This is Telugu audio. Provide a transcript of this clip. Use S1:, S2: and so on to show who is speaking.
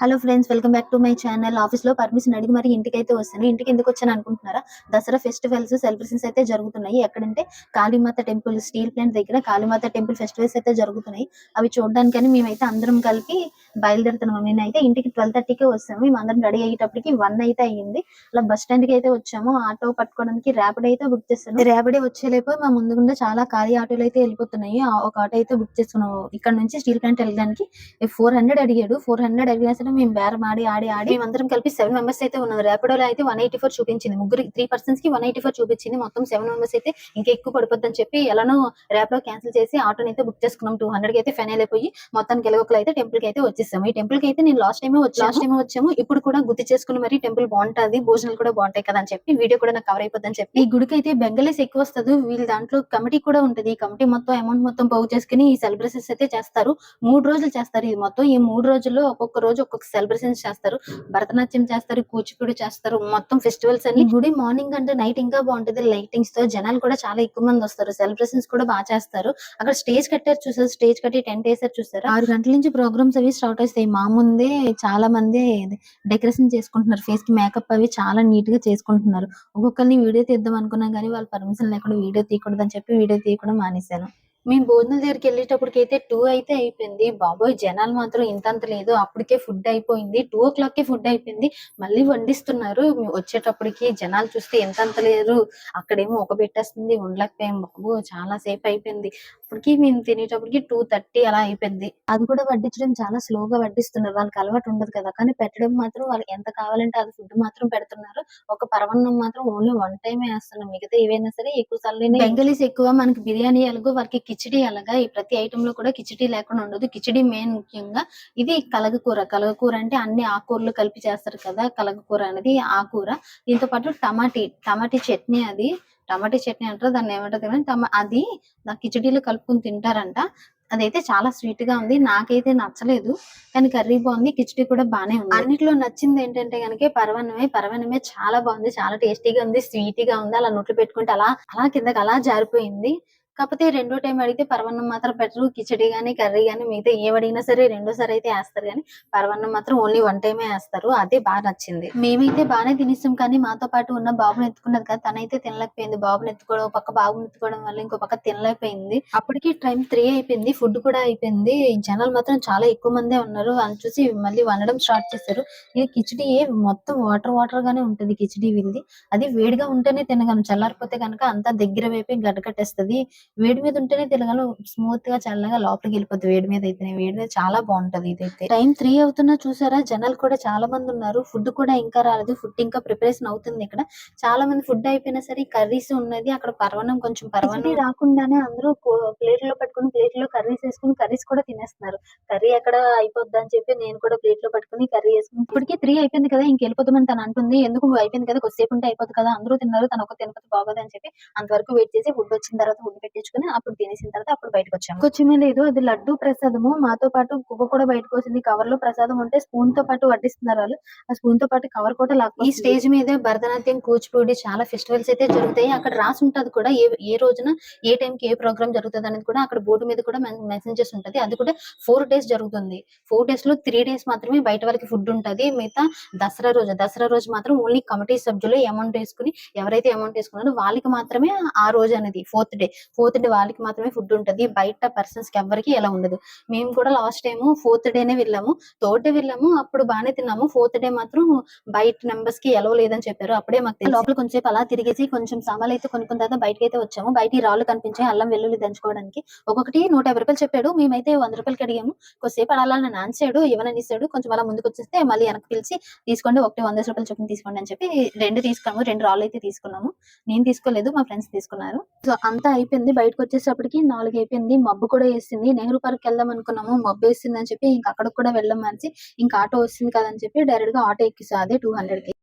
S1: Hello friends welcome back to my channel ఆఫీస్లో పర్మిషన్ అడిగి మరి ఇంటికి అయితే వస్తాను. ఇంటికి ఎందుకు వచ్చాను అనుకుంటున్నారా? దసరా ఫెస్టివల్స్ సెలబ్రేషన్స్ అయితే జరుగుతున్నాయి. ఎక్కడంటే కాళీమాత టెంపుల్ స్టీల్ ప్లాంట్ దగ్గర కాళీమాత టెంపుల్ ఫెస్టివల్స్ అయితే జరుగుతున్నాయి. అవి చూడడానికని మేమైతే అందరం కలిపి బయలుదేరుతున్నాం నేనైతే ఇంటికి ట్వెల్వ్ థర్టీకే వస్తాము మేము అందరం రెడీ అయ్యేటప్పటికి వన్ అయితే అయ్యింది. అలా బస్ స్టాండ్కి అయితే వచ్చాము. ఆటో పట్టుకోవడానికి ర్యాపిడ్ అయితే బుక్ చేస్తాను. ర్యాపిడే వచ్చేలేపు మా ముందుగుండా చాలా ఖాళీ ఆటోలు అయితే వెళ్ళిపోతున్నాయి. ఒక ఆటో అయితే బుక్ చేసుకున్నాము ఇక్కడ నుంచి స్టీల్ ప్లాంట్ వెళ్ళడానికి ఫోర్ హండ్రెడ్ అడిగాడు. ఫోర్ హండ్రెడ్ అడిగినా సరే మేము బేరం ఆడి ఆడి ఆడి మేమందరం కలిపి సెవెన్ మెంబర్స్ అయితే ఉన్నాం. ర్యాపిడోలో అయితే వన్ ఎయిటీ ఫోర్ చూపించింది. ముగ్గురు త్రీ పర్సన్స్కి వన్ ఎయిటీ ఫోర్ చూపించింది. మొత్తం సెవెన్ మెంబర్స్ అయితే ఇంకా ఎక్కువ పడిపోద్దని చెప్పి ఎలానో ర్యాపిడో క్యాన్సిల్ చేసి ఆటోని అయితే బుక్ చేసుకున్నాం. టూ హండ్రెడ్కి అయితే ఫైనల్ అయిపోయి మొత్తానికి ఎలగొకలు అయితే టెంపుల్కి అయితే వచ్చేసాము. ఈ టెంపుల్కి అయితే నేను లాస్ట్ టైమే వచ్చి లాస్ట్ టైమే వచ్చాము. ఇప్పుడు కూడా గుర్తు చేసుకుని మరి టెంపుల్ బాగుంటది. భోజనాలు కూడా బాగుంటాయి కదా అని చెప్పి వీడియో కూడా నాకు కవర్ అయిపోద్దని చెప్పి. ఈ గుడికి అయితే బెంగళీస్ ఎక్కువ వస్తుంది. వీళ్ళ దాంట్లో కమిటీ కూడా ఉంటది. ఈ కమిటీ మొత్తం అమౌంట్ మొత్తం పోగు చేసుకుని ఈ సెలబ్రేషన్స్ అయితే చేస్తారు. మూడు రోజులు చేస్తారు ఇది మొత్తం. ఈ మూడు రోజుల్లో ఒక్కొక్క రోజు ఒక్కొక్క సెలబ్రేషన్స్ చేస్తారు భరతనాట్యం చేస్తారు కూచిపూడి చేస్తారు మొత్తం ఫెస్టివల్స్ అన్ని గుడి మార్నింగ్ అంటే నైట్ ఇంకా బాగుంటది. లైటింగ్స్తో జనాలు కూడా చాలా ఎక్కువ మంది వస్తారు. సెలబ్రేషన్స్ కూడా బాగా చేస్తారు. అక్కడ స్టేజ్ కట్టారు చూసారు? స్టేజ్ కట్టి టెంట్ వేసారు చూసారు? ఆరు గంటల నుంచి ప్రోగ్రామ్స్ అవి స్టార్ట్ అవుతాయి మా ముందే చాలా మంది డెకరేషన్ చేసుకుంటున్నారు. ఫేస్కి మేకప్ అవి చాలా నీట్గా చేసుకుంటున్నారు. ఒక్కొక్కరిని వీడియో తీద్దాం అనుకున్నాం కానీ వాళ్ళ పర్మిషన్ లేకుండా వీడియో తీయకూడదు అని చెప్పి వీడియో తీయకుండా మానేశాను. మేము భోజనం దగ్గరికి వెళ్ళేటప్పటికి అయితే టూ అయితే అయిపోయింది. బాబోయ్ జనాలు మాత్రం ఇంతంత లేదు. అప్పటికే ఫుడ్ అయిపోయింది. టూ ఓ క్లాక్కి ఫుడ్ అయిపోయింది. మళ్ళీ వండిస్తున్నారు. వచ్చేటప్పటికి జనాలు చూస్తే ఎంతంత లేరు. అక్కడేమో ఒక పెట్టేస్తుంది. ఉండలేకపోయాం బాబు. చాలా సేపు అయిపోయింది. అప్పటికి మేము తినేటప్పటికి టూ థర్టీ అలా అయిపోయింది. అది కూడా వడ్డించడం చాలా స్లోగా వడ్డిస్తున్నారు. వాళ్ళకి అలవాటు ఉండదు కదా. కానీ పెట్టడం మాత్రం వాళ్ళకి ఎంత కావాలంటే అది ఫుడ్ మాత్రం పెడుతున్నారు. ఒక పరవన్నం మాత్రం ఓన్లీ వన్ టైమే వేస్తున్నాం మిగతా ఏవైనా సరే ఎక్కువ సార్లు బెంగలీస్ ఎక్కువ. మనకి బిర్యానీ ఎలాగో వారికి కిచిడి అలాగా ఈ ప్రతి ఐటమ్లో కూడా కిచిడి లేకుండా ఉండదు. కిచిడి మెయిన్ ముఖ్యంగా ఇది కలగకూర. కలగకూర అంటే అన్ని ఆకుకూరలు కలిపి చేస్తారు కదా. కలగకూర అనేది ఆకూర దీంతో పాటు టమాటీ టమాటీ చట్నీ అది. టమాటీ చట్నీ అంటారు దాన్ని ఏమంటారు కానీ టమా అది నా కిచడీలో కలుపుకొని తింటారంట. అదైతే చాలా స్వీట్గా ఉంది. నాకైతే నచ్చలేదు కానీ కర్రీ బాగుంది కిచడీ కూడా బానే ఉంది. అన్నిట్లో నచ్చింది ఏంటంటే కనుక పరవన్నమే పరవన్నమే చాలా బాగుంది చాలా టేస్టీగా ఉంది స్వీట్గా ఉంది. అలా నోట్లు పెట్టుకుంటే అలా అలా కిందకి అలా జారిపోయింది. కాకపోతే రెండో టైం అడిగితే పరవన్నం మాత్రం పెట్టరు. కిచడి కానీ కర్రీ కానీ మిగతా ఏమడిగినా అడిగినా సరే రెండోసారి అయితే వేస్తారు కానీ పరవన్నం మాత్రం ఓన్లీ వన్ టైమే వేస్తారు. అదే బాగా నచ్చింది. మేమైతే బాగానే తినేస్తాం కానీ మాతో పాటు ఉన్న బాబుని ఎత్తుకున్నది కదా. తనైతే తినలేకపోయింది. బాబుని ఎత్తుకోవడం ఒక పక్క బాబుని ఎత్తుకోవడం వల్ల ఇంకో పక్క తినలేకపోయింది. అప్పటికి టైం త్రీ అయిపోయింది. ఫుడ్ కూడా అయిపోయింది. జనాలు మాత్రం చాలా ఎక్కువ మందే ఉన్నారు. అని చూసి మళ్ళీ వండడం స్టార్ట్ చేశారు. ఈ కిచడి మొత్తం వాటర్ వాటర్ గానే ఉంటుంది కిచడి వీళ్ళది. అది వేడిగా ఉంటేనే తినగలను చల్లారిపోతే కనుక అంతా దగ్గర వైపు గడ్డకట్టేస్తది వేడి మీద ఉంటేనే తినగలను స్మూత్గా చల్లగా లోపలికి వెళ్ళిపోద్ది వేడి మీద అయితే వేడి మీద చాలా బాగుంటది ఇదైతే. టైం త్రీ అవుతున్నా చూసారా? జనాలు కూడా చాలా మంది ఉన్నారు. ఫుడ్ కూడా ఇంకా రాలేదు. ఫుడ్ ఇంకా ప్రిపరేషన్ అవుతుంది ఇక్కడ. చాలా మంది ఫుడ్ అయిపోయినా సరే కర్రీస్ ఉన్నది. అక్కడ పర్వణం కొంచెం పర్వణం. రాకుండానే అందరూ ప్లేట్లో పట్టుకుని ప్లేట్లో కర్రీస్ వేసుకుని కర్రీస్ కూడా తినేస్తున్నారు. కర్రీ ఎక్కడ అయిపోద్ది అని చెప్పి నేను కూడా ప్లేట్లో పట్టుకుని కర్రీ వేసుకుని ఇప్పటికి త్రీ అయిపోయింది కదా ఇంక వెళ్ళిపోతామని తను అంటుంది. ఎందుకు అయిపోయింది కదా? కొద్దిసేపు ఉంటే అయిపోతుంది కదా? అందరూ తిన్నారు. తను ఒక తినకపోతే బాగోదు అని చెప్పి అంతవరకు వెయిట్ చేసి ఫుడ్ వచ్చిన తర్వాత ఫుడ్ పెట్టించుకుని అప్పుడు తినేసిన తర్వాత అప్పుడు బయటకు వచ్చాము కొంచెమే లేదు అది లడ్డు ప్రసాదము మాతో పాటు కుక్క కూడా బయటకు వచ్చింది కవర్లో ప్రసాదం ఉంటే స్పూన్తో పాటు వడ్డిస్తున్నారు వాళ్ళు. ఆ స్పూన్తో పాటు కవర్ కూడా లాక్ ఈ స్టేజ్ మీద భరతనాట్యం కూచిపూడి చాలా ఫెస్టివల్స్ అయితే జరుగుతాయి. అక్కడ రాసి ఉంటది కూడా ఏ ఏ రోజున ఏ టైం కి ఏ ప్రోగ్రామ్ జరుగుతుంది అనేది కూడా అక్కడ బోర్డు మీద కూడా చేసి ఉంటది అది కూడా ఫోర్ డేస్ జరుగుతుంది. ఫోర్ డేస్లో త్రీ డేస్ మాత్రమే బయట వాళ్ళకి ఫుడ్ ఉంటది. మిగతా దసరా రోజు దసరా రోజు మాత్రం ఓన్లీ కమిటీ సభ్యులు అమౌంట్ వేసుకుని ఎవరైతే అమౌంట్ వేసుకున్నారో వాళ్ళకి మాత్రమే ఆ రోజు అనేది fourth day. Fourth fourth day వాళ్ళకి మాత్రమే ఫుడ్ ఉంటుంది. బయట పర్సన్స్కి ఎవరికి ఎలా ఉండదు. మేము కూడా లాస్ట్ టైం ఫోర్త్ డేనే వెళ్ళాము. థర్డ్ డే వెళ్ళాము. అప్పుడు బాగానే తిన్నాము. ఫోర్త్ డే మాత్రం బయట మెంబర్స్కి ఎలా లేదని చెప్పారు. అప్పుడే మాకు లోపల కొంచెం అలా తిరిగేసి కొంచెం సామాన్లు అయితే కొనుక్కున్న తర్వాత బయటకి అయితే వచ్చాము. బయట రాళ్ళు కనిపించాయి. అల్లం వెల్లుల్లి దంచుకోవడానికి. ఒక్కొక్కటి నూట యాభై రూపాయలు చెప్పాడు. మేమైతే వంద రూపాయలకి అడిగాము. కొద్దిసేపు అలా అలా నాన్సాడు ఇవ్వనని ఇస్తాడు కొంచెం అలా ముందుకు వచ్చేస్తే మళ్ళీ వెనక్కి పిలిచి తీసుకోండి. ఒకటి వంద రూపాయలు చొప్పున తీసుకోండి అని చెప్పి రెండు తీసుకున్నాము. రెండు రాళ్ళు అయితే తీసుకున్నాము. నేను తీసుకోలేదు. మా ఫ్రెండ్స్ తీసుకున్నారు. సో అంతా అయిపోయింది. బయటకు వచ్చేటప్పటికి నాలుగు అయిపోయింది. మబ్బు కూడా వేసింది. నెహ్రూ పార్క్ వెళ్దాం అనుకున్నాము. మబ్బు వేసింది అని చెప్పి ఇంకా అక్కడికి కూడా వెళ్ళాం అనేసి ఇంకా ఆటో వస్తుంది కదా అని చెప్పి డైరెక్ట్గా ఆటో ఎక్కిసా అదే టూ హండ్రెడ్కి